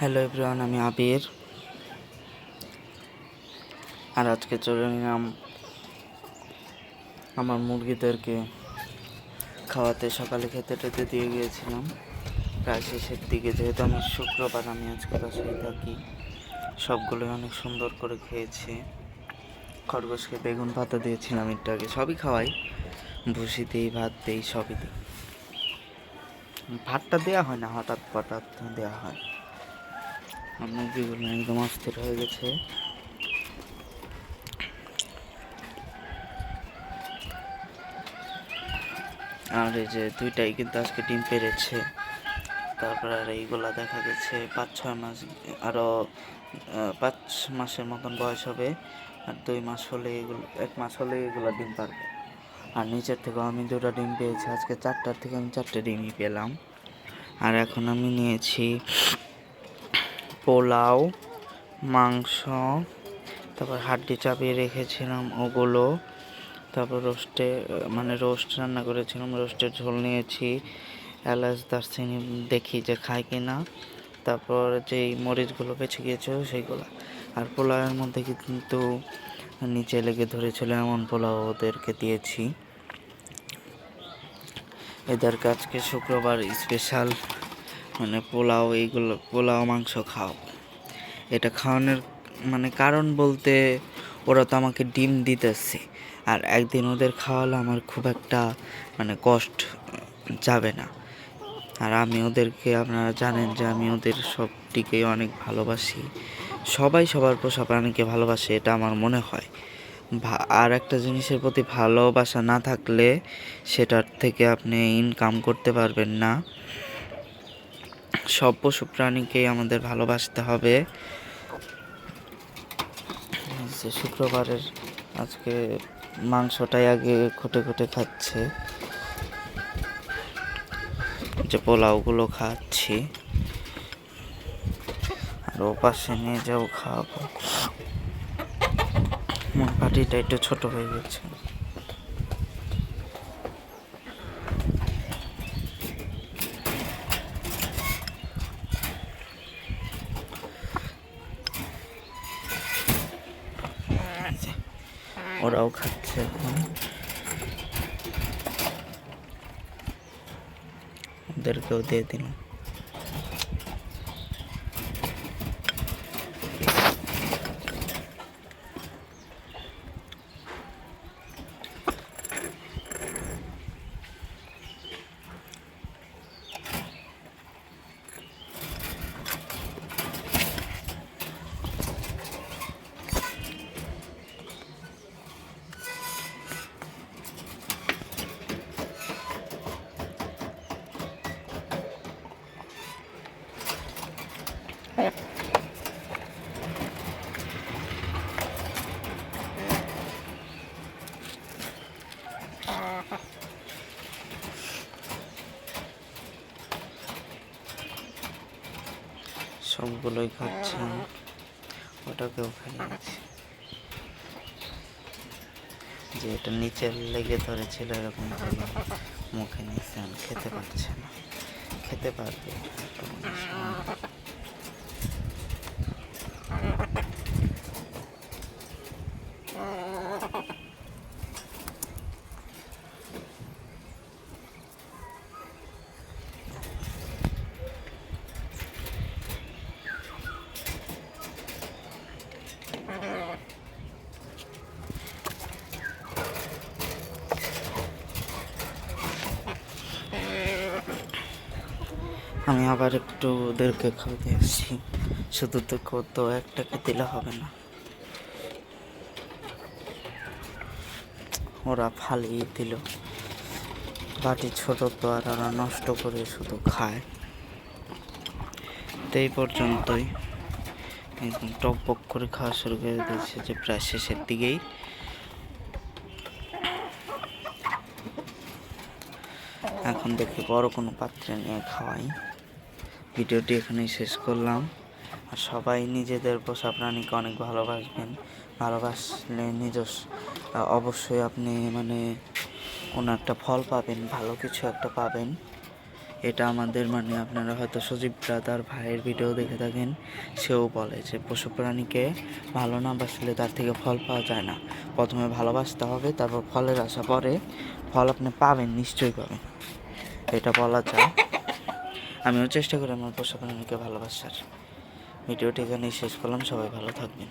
Hello everyone আমি আবির। আর আজকে চলে নিলাম আমার মুরগিদেরকে খাওয়াতে। সকালে খেতে টেতে দিয়ে গিয়েছিলাম। প্রায় শেষের দিকে, যেহেতু আমি শুক্রবার আমি আজকে বাসায় থাকি, সবগুলোই অনেক সুন্দর করে খেয়েছি। খরগোশকে বেগুন পাতা দিয়েছিলাম একটু আগে, সবই খাওয়াই। ভুসি দিই, ভাত দিই, সবই দিই। ভাতটা দেওয়া হয় না, হঠাৎ হঠাৎ দেওয়া হয়। আর মুরগিগুলো একদম অস্থির হয়ে গেছে। আর এই যে দুইটাই কিন্তু আজকে ডিম পেরেছে। তারপর আর এইগুলা দেখা গেছে, পাঁচ, ছয় মাস আরও পাঁচ মাসের মতন বয়স হবে, আর দুই মাস হলে এগুলো, এক মাস হলে এগুলো ডিম পারবে। আর নিচের থেকেও আমি দুটো ডিম পেয়েছি, আজকে চারটার থেকে আমি চারটে ডিমই পেলাম। আর এখন আমি নিয়েছি পোলাও, মাংস, তারপর হাড্ডি চাপিয়ে রেখেছিলাম ওগুলো, তারপর রোস্টে মানে রোস্ট রান্না করেছিলাম, রোস্টের ঝোল নিয়েছি, এলাচ, দারচিনি দেখি যে খায় কি না তারপর যেই মরিচগুলো বেছে গিয়েছে সেইগুলো, আর পোলাওয়ের মধ্যে কিন্তু নিচে লেগে ধরেছিল এমন পোলাও ওদেরকে দিয়েছি। এদের আজকে শুক্রবার স্পেশাল মানে পোলাও এইগুলো, পোলাও, মাংস খাও। এটা খাওয়ানোর মানে কারণ বলতে ওরা তো আমাকে ডিম দিতেছে। আর একদিন ওদের খাওয়ালে আমার খুব একটা মানে কষ্ট যাবে না। আর আমি ওদেরকে, আপনারা জানেন যে আমি ওদের সবটিকেই অনেক ভালোবাসি। সবাই সবার পোষা প্রাণীকে ভালোবাসে, এটা আমার মনে হয়। আর একটা জিনিসের প্রতি ভালোবাসা না থাকলে সেটার থেকে আপনি ইনকাম করতে পারবেন না। সব পশু প্রাণীকেই আমাদের ভালোবাসতে হবে। যে শুক্রবারের আজকে মাংসটাই আগে খুঁটে খুঁটে খাচ্ছে। যে পোলাওগুলো খাচ্ছি। আর ও পাশে নিয়ে যাও খাওয়াবো আমার পাটিটা একটু ছোট হয়ে গেছে এই যে, ওরাও খাচ্ছে এখন। ওদেরকেও দিয়ে দিলাম। সবগুলোই খাচ্ছে। ওটাকেও খাইয়েছি যে এটা নিচে লেগে ধরেছিল এরকম ভাবে মুখে আর খেতে পারছে না। খেতে পারবে একটু মনে সময়। আমি আবার একটু ওদেরকে খাওয়াতে আসছি শুধু তো কত একটাকে দিলে হবে না। ওরা ফালিয়ে দিল। বাটি ছোট তো আর ওরা নষ্ট করে শুধু খায়। তো এই পর্যন্তই। একদম টক বক করে খাওয়া শুরু করে দিয়েছে যে প্রায় শেষের দিকেই। এখন দেখি বড় কোনো পাত্রে নিয়ে খাওয়াই। ভিডিওটি এখানেই শেষ করলাম। আর সবাই নিজেদের পোষা প্রাণীকে অনেক ভালোবাসবেন। ভালোবাসলে নিজস্ব অবশ্যই আপনি মানে কোনো একটা ফল পাবেন, ভালো কিছু একটা পাবেন। এটা আমাদের মানে আপনারা হয়তো সজীব ব্রাদার ভাইয়ের ভিডিও দেখে থাকেন, সেও বলে যে পশু প্রাণীকে ভালো না বাসলে তার থেকে ফল পাওয়া যায় না। প্রথমে ভালোবাসতে হবে, তারপর ফলের আশা পরে ফল আপনি পাবেন, নিশ্চয়ই পাবেন। এটা বলা যায়। আমিও চেষ্টা করি আমার পোষা প্রাণীকে ভালোবাসার। ভিডিওটি এখানেই শেষ করলাম সবাই ভালো থাকবেন।